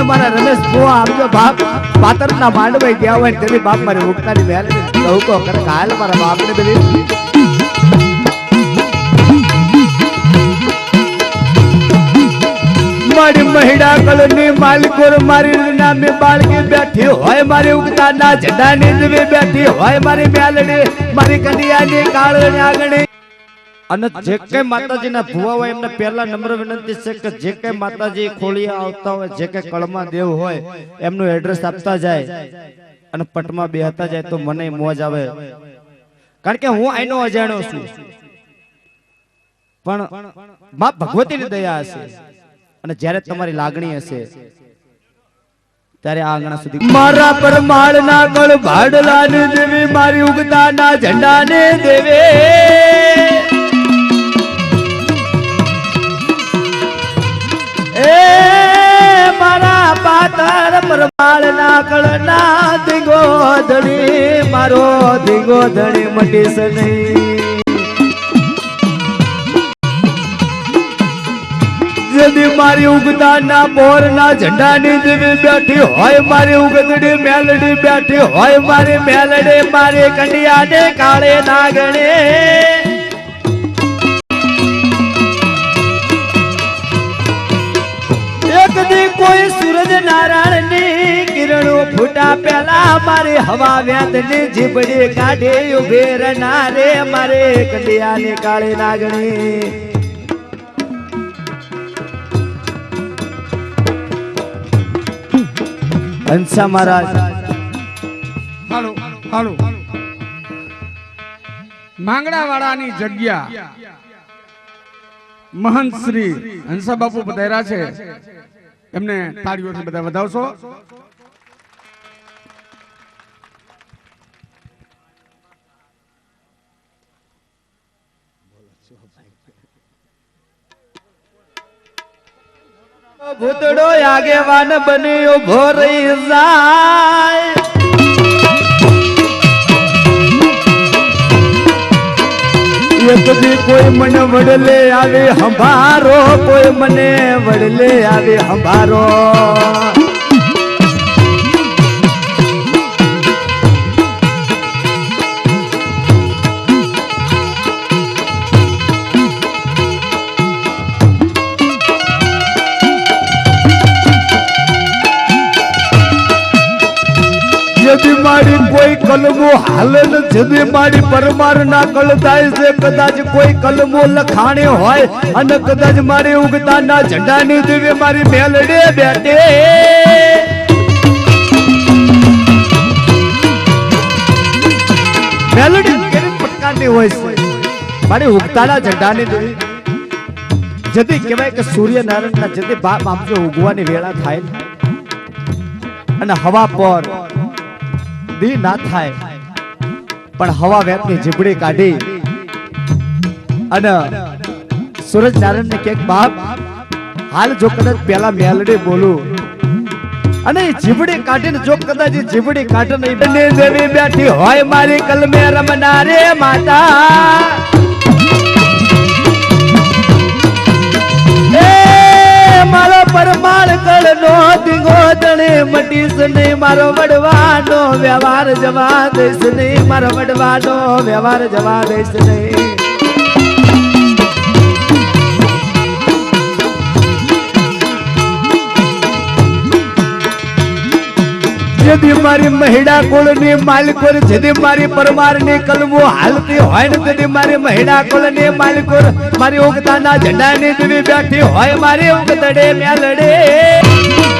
અને મારા રમેશ બુઆ આમ જો બાપ પાતરના માંડવાઈ ગયા હોય તેની બાપ મારી ઉગતાની કહું દવકો કરે કાલ મારા બાપને બધી. મારી મહિડા કળની માલિકોર મારી નામે બાળકી બેઠી હોય, મારી ઉગતાના ઝંડાની બેઠી હોય, મારી મેલડી, મારી કન્યાની કાળની આગણી અને જે કઈ માતાજીના ભુવા હોય એમને પહેલા નમ્ર વિનંતી છે કે જે કઈ માતાજી ખોળિયા આવતા હોય જે કઈ કળમાં દેવ હોય એમનું એડ્રેસ આપતા જાય અને પટમાં બેહતા જાય તો મને મોજ આવે. કારણ કે હું આનો અજાણ્યો છું. પણ માં ભગવતીની દયા હશે. અને જ્યારે તમારી લાગણી હશે ત્યારે આ આંગણા સુધી મારા પરમાળ ના કળ ભાડલા ને દેવી મારી ઉગતા ના ઝંડા ને દેવે. મારા પાતર પરમાળ ના કળ ના ધીંગો ધણી મારો ધીંગો ધણી મટીશ નહીં. જેદી મારી ઉગતા ના બોર ના ઝંડા ની દેવી બેઠી હોય, મારી ઉગતડી મેલડી બેઠી હોય, મારી મેલડી મારી કંડિયા ને કાળે નાગણે. એક દી કોઈ સૂરજ નારાયણની કિરણો ફૂટા પેલા મારે હવા વ્યાત ને જીબડે કાઢે ઉભેર ના રે મારે કલિયા ને કાળે નાગણી. હંસા મહારાજ. હાલો હાલો. માંગણાવાળાની જગ્યા. મહંત શ્રી હંસા બાપુ પધાર્યા છે. એમને તાળીઓથી બધા વધાવશો. ભૂતડો આગેવાન બન્યો ઊભો જાય. એક દી કોઈ મને વડલે આવે હંભારો કોઈ મને વડલે આવે હંભારો. કોઈ કલમો હાલે જદી મારી પરમાર ના કળતાય છે. કદાચ કોઈ કલમો લખાણે હોય અને કદાચ મારી ઉગતા ના ઝંડાની દેવી મારી મેલડે બેઠે. મેલડી કેવી પ્રકારની હોય છે? મારી ઉગતાના ઝંડાની દેવી જદી કહેવાય કે સૂર્યનારાયણના જદી બાપ આપજો ઉગવાની વેળા થાય. અને હવા પર દી ના થાય. પણ હવા વેપની જીબડી કાઢી અને સુરજ નારાયણ ને કેક બાપ, હાલ જો કદાચ પેલા મેલડી બોલું. અને જીબડી કાઢીને જો કદાચ જીબડી કાઢે ને બંને દેવી બેઠી હોય મારી કલમે રમનારે માતા. દણે ને મારો વડવાનો વ્યવહાર જવા દઈશ ને મારો વડવાનો વ્યવહાર જવા દઈશ ને જેથી મારી મહિડા કુળની માલિકોર જેથી મારી પરમારની કલમો હાલતી હોય ને તેથી મારી મહિડા કુળની માલિકોર, મારી ઉગતાના ઝંડાની દેવી બેઠી હોય, મારી ઉગતડે મેલડે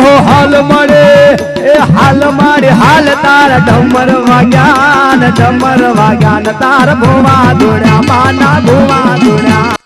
ઓહો, હાલ મળે. એ હાલ મારે હાલ તાર ઢમર વાગ્યા ઢમર વાગ્યા તાર ભુવા દોડ્યા, માના ભોવા દોડ્યા.